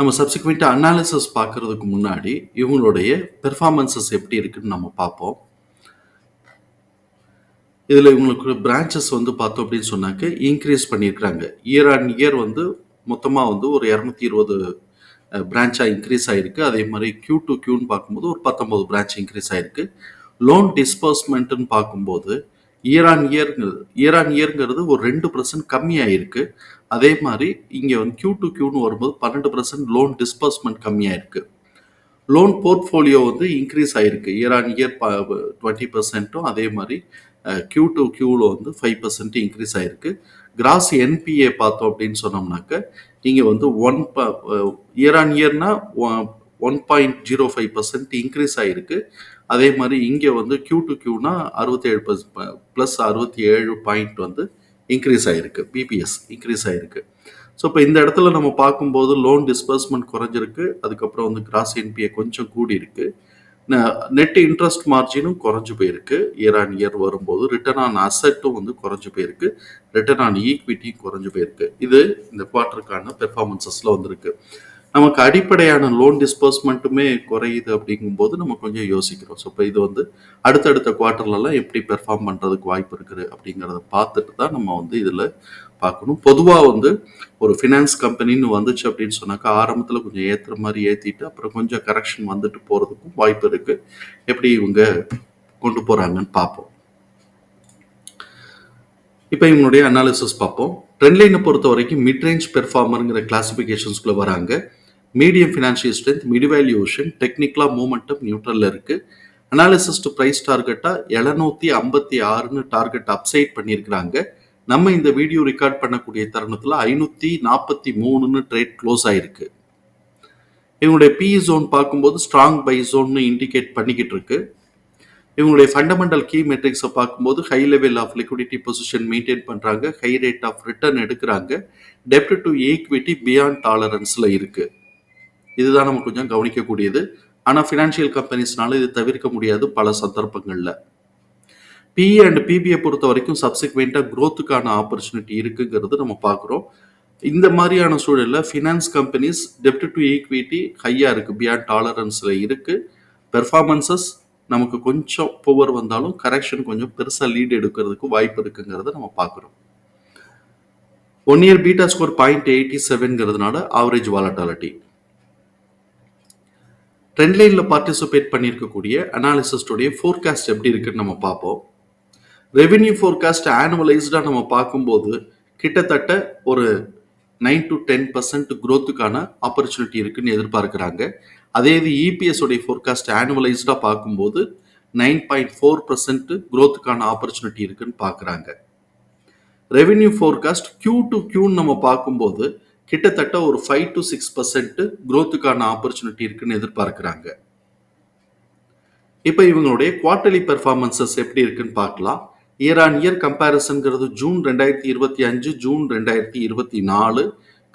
நம்ம சப்சிக்வெண்ட்டாக அனாலிசிஸ் பார்க்கறதுக்கு முன்னாடி இவங்களுடைய பெர்ஃபார்மன்சஸ் எப்படி இருக்குன்னு நம்ம பார்ப்போம். இதில் இவங்களுக்கு பிரான்ச்சஸ் வந்து பார்த்தோம் அப்படின்னு சொன்னாக்க இன்க்ரீஸ் பண்ணியிருக்கிறாங்க. இயர் ஆன் இயர் வந்து மொத்தமாக வந்து ஒரு இரநூத்தி இருபது பிரான்ச்சாக இன்க்ரீஸ் ஆகிருக்கு அதே மாதிரி கியூ டு கியூன்னு பார்க்கும்போது ஒரு பத்தொம்போது பிரான்ச் இன்க்ரீஸ் ஆகிருக்கு லோன் டிஸ்பர்ஸ்மெண்ட்டுன்னு பார்க்கும்போது இயர் ஆன் இயர்ங்கிறது இயர் ஆன் இயர்ங்கிறது ஒரு ரெண்டு பர்சன்ட் கம்மியாயிருக்கு. அதே மாதிரி இங்கே வந்து கியூ டு கியூன்னு வரும்போது பன்னெண்டு பர்சன்ட் லோன் டிஸ்பர்ஸ்மெண்ட் கம்மியாயிருக்கு. லோன் போர்ட்ஃபோலியோ வந்து இன்க்ரீஸ் ஆயிருக்கு. இயர் ஆன் இயர் டுவெண்ட்டி பர்சன்ட்டும் அதே மாதிரி கியூ டு கியூவில் வந்து ஃபைவ் பர்சன்ட் இன்க்ரீஸ் ஆயிருக்கு. கிராஸ் என்பிஏ பார்த்தோம் அப்படின்னு சொன்னோம்னாக்க இங்கே வந்து one year on இயர்னா one point zero five percent increase ஆகிருக்கு அதே மாதிரி இங்கே வந்து கியூ டு கியூனா அறுபத்தேழு ப்ளஸ் அறுபத்தி ஏழு பாயிண்ட் வந்து இன்க்ரீஸ் ஆகிருக்கு பிபிஎஸ் இன்க்ரீஸ் ஆகிருக்கு ஸோ இப்போ இந்த இடத்துல நம்ம பார்க்கும்போது லோன் டிஸ்பர்ஸ்மெண்ட் குறைஞ்சிருக்கு. அதுக்கப்புறம் வந்து கிராஸ் என்பிஏ கொஞ்சம் கூடி இருக்கு நெட் இன்ட்ரெஸ்ட் மார்ஜினும் குறைஞ்சு போயிருக்கு. இயர் ஆன் இயர் வரும்போது ரிட்டர்ன் ஆன் அசட்டும் வந்து குறைஞ்சு போயிருக்கு. ரிட்டர்ன் ஆன் ஈக்விட்டியும் குறைஞ்சு போயிருக்கு. இது இந்த குவார்ட்டருக்கான பெர்ஃபார்மன்சஸில் வந்திருக்கு. நமக்கு அடிப்படையான லோன் டிஸ்பர்ஸ்மெண்ட்டுமே குறையுது அப்படிங்கும்போது நம்ம கொஞ்சம் யோசிக்கிறோம். ஸோ இப்போ இது வந்து அடுத்தடுத்த குவார்ட்டர்லலாம் எப்படி பெர்ஃபார்ம் பண்ணுறதுக்கு வாய்ப்பு இருக்குது அப்படிங்கிறத பார்த்துட்டு தான் நம்ம வந்து இதில் பார்க்கணும். பொதுவாக வந்து ஒரு ஃபினான்ஸ் கம்பெனின்னு வந்துச்சு அப்படின்னு சொன்னாக்கா ஆரம்பத்தில் கொஞ்சம் ஏற்றுற மாதிரி ஏற்றிட்டு அப்புறம் கொஞ்சம் கரெக்ஷன் வந்துட்டு போகிறதுக்கும் வாய்ப்பு இருக்குது எப்படி இவங்க கொண்டு போகிறாங்கன்னு பார்ப்போம். இப்போ இவங்களுடைய அனாலிசிஸ் பார்ப்போம். ட்ரெண்ட்லைனை பொறுத்த வரைக்கும் மிட் ரேஞ்ச் பெர்ஃபார்மருங்கிற கிளாசிஃபிகேஷன்ஸ்குள்ளே வராங்க. மீடியம் ஃபினான்ஷியல் ஸ்ட்ரென்த் மிடிவேல்யூஷன் டெக்னிக்கலாக மூமெண்டம் நியூட்ரலில் இருக்குது அனாலிசிஸ் டு ப்ரைஸ் டார்கெட்டாக எழுநூற்றி ஐம்பத்தி ஆறுன்னு டார்கெட் அப்சைட் பண்ணியிருக்கிறாங்க. நம்ம இந்த வீடியோ ரெக்கார்ட் பண்ணக்கூடிய தருணத்தில் ஐநூற்றி நாற்பத்தி மூணுன்னு ட்ரேட் க்ளோஸ் ஆகிருக்கு இவங்களுடைய பி ஜோன் பார்க்கும்போது ஸ்ட்ராங் பை ஜோன்னு இண்டிகேட் பண்ணிக்கிட்டு இருக்கு. இவங்களுடைய ஃபண்டமெண்டல் கீ மெட்ரிக்ஸை பார்க்கும்போது high level of liquidity position maintain பண்ணுறாங்க ஹை ரேட் ஆஃப் ரிட்டர்ன் எடுக்கிறாங்க. டெப்ட் டு ஈக்விட்டி பியாண்ட் டாலரன்ஸில் இருக்குது இதுதான் நம்ம கொஞ்சம் கவனிக்கக்கூடியது. ஆனால் ஃபினான்ஷியல் கம்பெனிஸ்னால இது தவிர்க்க முடியாது பல சந்தர்ப்பங்களில். பிஇ அண்ட் பிபிஐ பொறுத்த வரைக்கும் சப்சிக்வெண்ட்டாக க்ரோத்துக்கான ஆப்பர்ச்சுனிட்டி இருக்குங்கிறது நம்ம பார்க்குறோம். இந்த மாதிரியான சூழலில் ஃபினான்ஸ் கம்பெனிஸ் டெப்ட் டு ஈக்விட்டி ஹையாக இருக்குது பியாண்ட் டாலரன்ஸில் இருக்குது பெர்ஃபார்மன்சஸ் நமக்கு கொஞ்சம் புவர் வந்தாலும் கரெக்ஷன் கொஞ்சம் பெருசாக லீட் எடுக்கிறதுக்கு வாய்ப்பு இருக்குங்கிறத நம்ம பார்க்குறோம். One year beta score point eighty செவன்ங்கிறதுனால average volatility trend லைனில் பார்ட்டிசிபேட் பண்ணியிருக்கக்கூடிய அனாலிசிஸ்டோடைய ஃபோர்காஸ்ட் எப்படி இருக்குன்னு நம்ம பார்ப்போம். ரெவென்யூ ஃபோர்காஸ்ட் ஆனுவலைஸ்டாக நம்ம பார்க்கும்போது கிட்டத்தட்ட ஒரு நைன் டு டென் பர்சன்ட் க்ரோத்துக்கான ஆப்பர்ச்சுனிட்டி இருக்குன்னு எதிர்பார்க்குறாங்க. அதே இது இபிஎஸோடைய ஃபோர்காஸ்ட் ஆனுவலைஸ்டாக பார்க்கும்போது நைன் பாயிண்ட் ஃபோர் பர்சன்ட் க்ரோத்துக்கான ஆப்பர்ச்சுனிட்டி இருக்குன்னு பார்க்குறாங்க. ரெவென்யூ ஃபோர்காஸ்ட் கியூ டு கியூன்னு நம்ம பார்க்கும்போது கிட்டத்தட்ட ஒரு ஃபைவ் டு சிக்ஸ் பர்சன்ட் குரோத்துக்கான ஆப்பர்ச்சுனிட்டி இருக்குன்னு எதிர்பார்க்குறாங்க. இப்போ இவங்களுடைய குவார்டர்லி பெர்ஃபார்மன்சஸ் எப்படி இருக்குன்னு பார்க்கலாம். இயர் ஆன் இயர் கம்பேரிசன்கிறது ஜூன் ரெண்டாயிரத்தி இருபத்தி அஞ்சு ஜூன் ரெண்டாயிரத்தி இருபத்தி நாலு.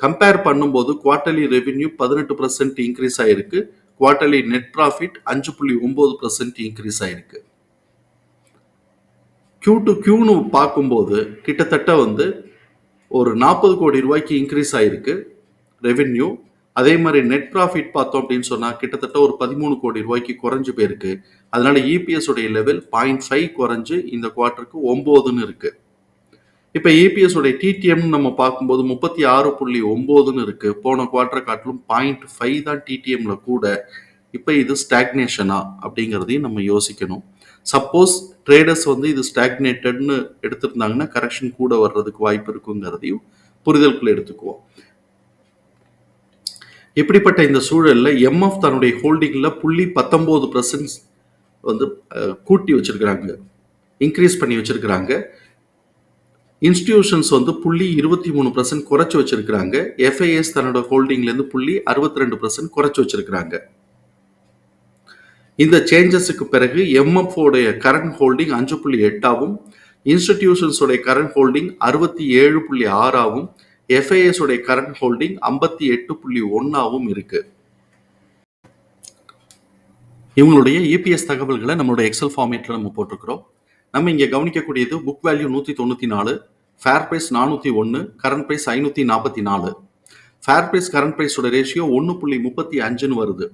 கம்பேர் பண்ணும்போது குவார்டர்லி ரெவென்யூ பதினெட்டு பர்சன்ட் இன்க்ரீஸ் ஆயிருக்கு. குவார்டர்லி நெட் ப்ராஃபிட் அஞ்சு புள்ளி ஒன்பது பர்சன்ட் இன்க்ரீஸ் ஆயிருக்கு. கியூ டு கியூன்னு பார்க்கும்போது கிட்டத்தட்ட வந்து ஒரு நாற்பது கோடி ரூபாய்க்கு இன்க்ரீஸ் ஆயிருக்கு ரெவென்யூ அதே மாதிரி நெட் ப்ராஃபிட் பார்த்தோம் அப்படின்னு சொன்னால் கிட்டத்தட்ட ஒரு பதிமூணு கோடி ரூபாய்க்கு குறைஞ்சு போயிருக்கு. அதனால இபிஎஸ் உடைய லெவல் பாயிண்ட் ஃபைவ் குறைஞ்சு இந்த குவார்ட்டருக்கு ஒம்போதுன்னு இருக்கு. இப்போ இபிஎஸ் உடைய டிடிஎம் நம்ம பார்க்கும்போது முப்பத்தி ஆறு புள்ளி ஒம்போதுன்னு இருக்கு. போன குவார்ட்டர் காட்டிலும் பாயிண்ட் ஃபைவ் தான் டிடிஎம்ல கூட. இப்போ இது ஸ்டாக்னேஷனா அப்படிங்கிறதையும் நம்ம யோசிக்கணும். சப்போஸ் ட்ரேடர்ஸ் வந்து இது ஸ்டாக்னேட்டட்னு எடுத்திருந்தாங்கன்னா கரெக்ஷன் கூட வர்றதுக்கு வாய்ப்பு இருக்குங்கிறதையும் புரிதலுக்குள்ள எடுத்துக்குவோம். இப்படிப்பட்ட இந்த சூழலில் எம்எஃப் தன்னுடைய ஹோல்டிங்கில் புள்ளி பத்தொம்போது பர்சன்ட் வந்து கூட்டி வச்சிருக்கிறாங்க. இன்க்ரீஸ் பண்ணி வச்சுருக்கிறாங்க. இன்ஸ்டிடியூஷன்ஸ் வந்து புள்ளி இருபத்தி மூணு பர்சன்ட் குறைச்சி வச்சுருக்கிறாங்க. எஃப்ஐஎஸ் தன்னோட ஹோல்டிங்லேருந்து புள்ளி அறுபத்தி ரெண்டு பர்சன்ட் குறைச்சி வச்சுருக்கிறாங்க. இந்த சேஞ்சஸுக்கு பிறகு எம்எஃப் உடைய கரண்ட் ஹோல்டிங் அஞ்சு புள்ளி எட்டாவும் இன்ஸ்டிடியூஷன்ஸுடைய கரண்ட் ஹோல்டிங் அறுபத்தி ஏழு புள்ளி ஆறாவும் எஃப்ஐஎஸ் உடைய கரண்ட் ஹோல்டிங் ஐம்பத்தி எட்டு புள்ளி ஒன்றாகவும் இருக்கு. இவங்களுடைய இபிஎஸ் தகவல்களை நம்மளுடைய எக்ஸல் ஃபார்மேட்டில் நம்ம போட்டிருக்கிறோம். நம்ம இங்கே கவனிக்கக்கூடியது புக் வேல்யூ நூற்றி தொண்ணூற்றி நாலு ஃபேர் ப்ரைஸ் நானூற்றி ஒன்று கரண்ட் ப்ரைஸ் ஐநூற்றி நாற்பத்தி நாலு. ஃபேர் ப்ரைஸ் கரண்ட் ப்ரைஸோட ரேஷியோ ஒன்று புள்ளி முப்பத்தி அஞ்சுன்னு வருது.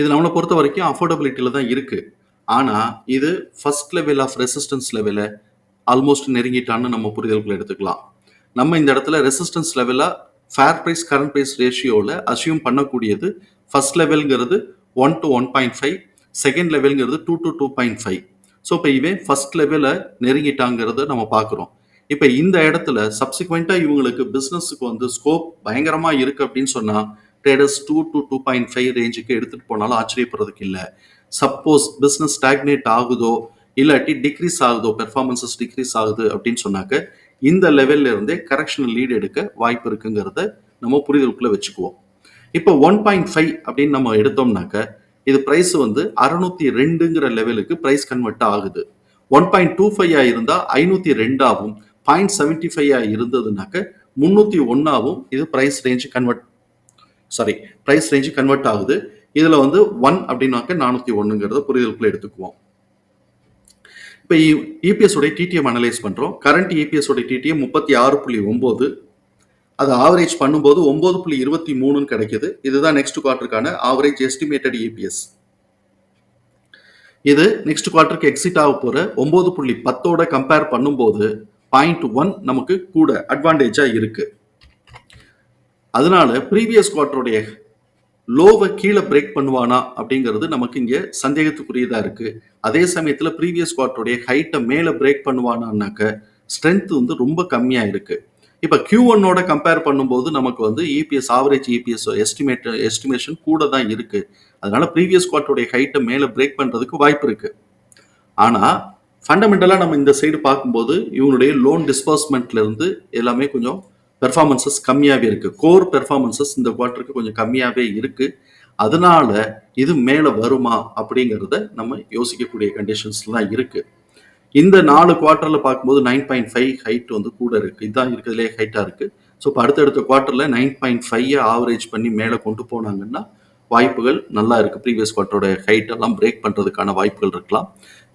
இது நம்மளை பொறுத்த வரைக்கும் அஃபோர்டபிலிட்டியில் தான் இருக்குது ஆனால் இது ஃபர்ஸ்ட் லெவல் ஆஃப் ரெசிஸ்டன்ஸ் லெவலை ஆல்மோஸ்ட் நெருங்கிட்டான்னு நம்ம புரிதல்களை எடுத்துக்கலாம். நம்ம இந்த இடத்துல ரெசிஸ்டன்ஸ் லெவலாக ஃபேர் ப்ரைஸ் கரண்ட் ப்ரைஸ் ரேஷியோவில் அசியூம் பண்ணக்கூடியது first லெவல்ங்கிறது one to one point five second லெவல்ங்கிறது two to two point five so இப்போ இவன் ஃபர்ஸ்ட் லெவலை நெருங்கிட்டாங்கிறத நம்ம பார்க்குறோம். இப்போ இந்த இடத்துல சப்சிக்வெண்ட்டாக இவங்களுக்கு பிஸ்னஸுக்கு வந்து ஸ்கோப் பயங்கரமாக இருக்குது அப்படின்னு சொன்னால் traders two to two point five ரேஞ்சுக்கு எடுத்துகிட்டு போனாலும் ஆச்சரியப்படுறதுக்கு இல்லை. சப்போஸ் பிஸ்னஸ் ஸ்டாக்னேட் ஆகுதோ இல்லாட்டி டிக்ரீஸ் ஆகுதோ பெர்ஃபார்மன்சஸ் டிக்ரீஸ் ஆகுது அப்படின்னு சொன்னாக்க இந்த லெவல்ல இருந்தே கரெக்ஷனல் லீடு எடுக்க வாய்ப்பு இருக்குங்கிறத நம்ம புரிதலுக்குள்ள வச்சுக்குவோம். இப்போ ஒன் பாயிண்ட் ஃபைவ் அப்படின்னு நம்ம எடுத்தோம்னாக்க இது ப்ரைஸ் வந்து அறுநூத்தி ரெண்டுங்கிற லெவலுக்கு ப்ரைஸ் கன்வெர்ட் ஆகுது. ஒன் பாயிண்ட் டூ ஃபைவ் இருந்தா ஐநூத்தி ரெண்டாவும் பாயிண்ட் செவன்டி ஃபைவ் இருந்ததுனாக்க முன்னூத்தி ஒன்னாவும் இது price range convert sorry price range convert ஆகுது. இதில் வந்து ஒன் அப்படின்னாக்க நானூற்றி ஒன்றுங்கிறத புரிதலுக்குள்ள எடுத்துக்குவோம். இப்போ இபிஎஸ் உடைய டிடிஎம் அனலைஸ் பண்ணுறோம் கரண்ட் இபிஎஸ் உடைய டிடிஎம் முப்பத்தி ஆறு புள்ளி ஒம்பது. அதை ஆவரேஜ் பண்ணும்போது ஒம்பது புள்ளி இருபத்தி மூணுன்னு கிடைக்கிது. இதுதான் நெக்ஸ்ட் குவார்ட்டருக்கான ஆவரேஜ் எஸ்டிமேட்டட் இபிஎஸ் இது நெக்ஸ்ட் குவார்ட்டருக்கு எக்ஸிட் ஆக போகிற ஒம்பது புள்ளி பத்தோட கம்பேர் பண்ணும்போது பாயிண்ட் ஒன் நமக்கு கூட அட்வான்டேஜாக இருக்குது அதனால ப்ரீவியஸ் குவார்டருடைய லோவை கீழே பிரேக் பண்ணுவானா அப்படிங்கிறது நமக்கு இங்கே சந்தேகத்துக்குரியதாக இருக்குது அதே சமயத்தில் ப்ரீவியஸ் குவார்டருடைய ஹைட்டை மேலே பிரேக் பண்ணுவானான்னாக்க ஸ்ட்ரென்த் வந்து ரொம்ப கம்மியாக இருக்குது இப்போ கியூ ஒன்னோட கம்பேர் பண்ணும்போது நமக்கு வந்து EPS average EPS estimate estimation கூட தான் இருக்குது அதனால ப்ரீவியஸ் குவார்டருடைய ஹைட்டை மேலே பிரேக் பண்ணுறதுக்கு வாய்ப்பு இருக்குது ஆனால் ஃபண்டமெண்டலாக நம்ம இந்த சைடு பார்க்கும்போது இவனுடைய லோன் டிஸ்பர்ஸ்மெண்ட்லேருந்து எல்லாமே கொஞ்சம் பெர்ஃபார்மன்சஸ் கம்மியாகவே இருக்குது கோர் பெர்ஃபார்மன்சஸ் இந்த குவார்ட்டருக்கு கொஞ்சம் கம்மியாகவே இருக்குது அதனால இது மேலே வருமா அப்படிங்கிறத நம்ம யோசிக்கக்கூடிய கண்டிஷன்ஸ்லாம் இருக்குது இந்த நாலு குவார்ட்டரில் பார்க்கும்போது நைன் பாயிண்ட் ஃபைவ் ஹைட் வந்து கூட இருக்குது இதுதான் இருக்கிறதுலே ஹைட்டாக இருக்குது ஸோ இப்போ அடுத்தடுத்த குவார்ட்டரில் நைன் பாயிண்ட் ஃபைவ் ஆவரேஜ் பண்ணி மேலே கொண்டு போனாங்கன்னா வாய்ப்புகள் நல்லா இருக்குது ப்ரீவியஸ் குவார்ட்டரோட ஹைட் எல்லாம் பிரேக் பண்ணுறதுக்கான வாய்ப்புகள் இருக்கலாம்.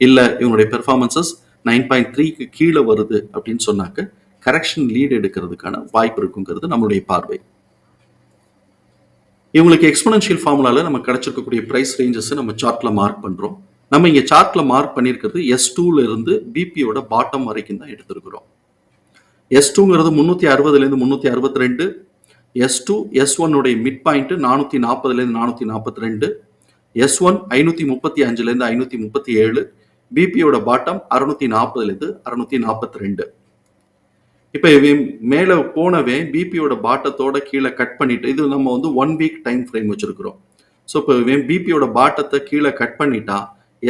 இல்லை இவங்களுடைய பெர்ஃபார்மன்சஸ் நைன் பாயிண்ட் த்ரீக்கு கீழே வருது அப்படின்னு சொன்னாக்க கரெக்ஷன் லீட் எடுக்கிறதுக்கான வாய்ப்பு இருக்குங்கிறது நம்மளுடைய பார்வை. இவங்களுக்கு எக்ஸ்பனன்ஷியல் ஃபார்முலாவில் நம்ம கிடைச்சிருக்கக்கூடிய பிரைஸ் ரேஞ்சஸை நம்ம சார்ட்டில் மார்க் பண்ணுறோம் நம்ம இங்கே சார்ட்டில் மார்க் பண்ணியிருக்கிறது எஸ் டூலேருந்து பிபியோட பாட்டம் வரைக்கும் தான் எடுத்திருக்கிறோம். எஸ் டூங்கிறது முந்நூற்றி அறுபதுலேருந்து முந்நூற்றி அறுபத்தி ரெண்டு. எஸ் டூ எஸ் ஒன்னுடைய மிட் பாயிண்ட்டு நானூற்றி நாற்பதுலேருந்து நானூற்றி நாற்பத்தி ரெண்டு. எஸ் ஒன் ஐநூற்றி முப்பத்தி அஞ்சுலேருந்து ஐநூற்றி முப்பத்தி ஏழு. பிபியோட பாட்டம் அறுநூற்றி நாற்பதுலேருந்து அறுநூற்றி நாற்பத்தி ரெண்டு. இப்போ மேலே போனவே பிபியோட பாட்டத்தோட கீழே கட் பண்ணிட்டு இது நம்ம வந்து ஒன் வீக் டைம் ஃப்ரேம் வச்சிருக்கிறோம். ஸோ இப்போ இவன் பிபியோட பாட்டத்தை கீழே கட் பண்ணிட்டா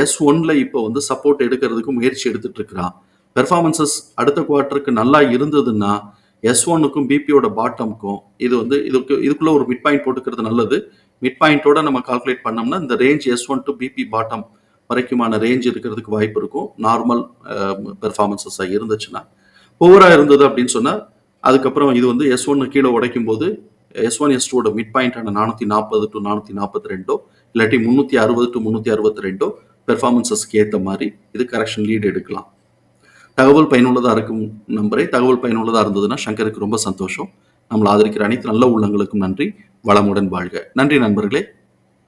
எஸ் ஒன்ல இப்போ வந்து சப்போர்ட் எடுக்கிறதுக்கு முயற்சி எடுத்துட்டு இருக்கிறான். பெர்ஃபார்மன்சஸ் அடுத்த குவார்ட்டருக்கு நல்லா இருந்ததுன்னா எஸ் ஒன்னுக்கும் பிபியோட பாட்டமுக்கும் இது வந்து இதுக்கு இதுக்குள்ள ஒரு மிட் பாயிண்ட் போட்டுக்கிறது நல்லது. மிட் பாயிண்டோட நம்ம கால்குலேட் பண்ணோம்னா இந்த range S one to PP bottom வரைக்குமான range இருக்கிறதுக்கு வாய்ப்பு இருக்கும். நார்மல் பெர்ஃபார்மன்சஸாக இருந்துச்சுன்னா. ஓவரா இருந்தது அப்படின்னு சொன்னால் அதுக்கப்புறம் இது வந்து எஸ் ஒன்னு கீழே உடைக்கும் போது எஸ் ஒன் எஸ் டூட மிட் பாயிண்டான நானூற்றி நாற்பது டு நானூற்றி நாற்பத்தி ரெண்டோ இல்லாட்டி முந்நூற்றி அறுபது டு முந்நூற்றி அறுபத்தி ரெண்டோ பெர்ஃபார்மன்சஸ்க்கு ஏற்ற மாதிரி இது கரெக்ஷன் லீடு எடுக்கலாம். தகவல் பயனுள்ளதாக இருக்கும் நம்பரே. தகவல் பயனுள்ளதாக இருந்ததுன்னா சங்கருக்கு ரொம்ப சந்தோஷம். நம்மளை ஆதரிக்கிற அனைத்து நல்ல உள்ளங்களுக்கும் நன்றி. வளமுடன் வாழ்க. நன்றி நண்பர்களே.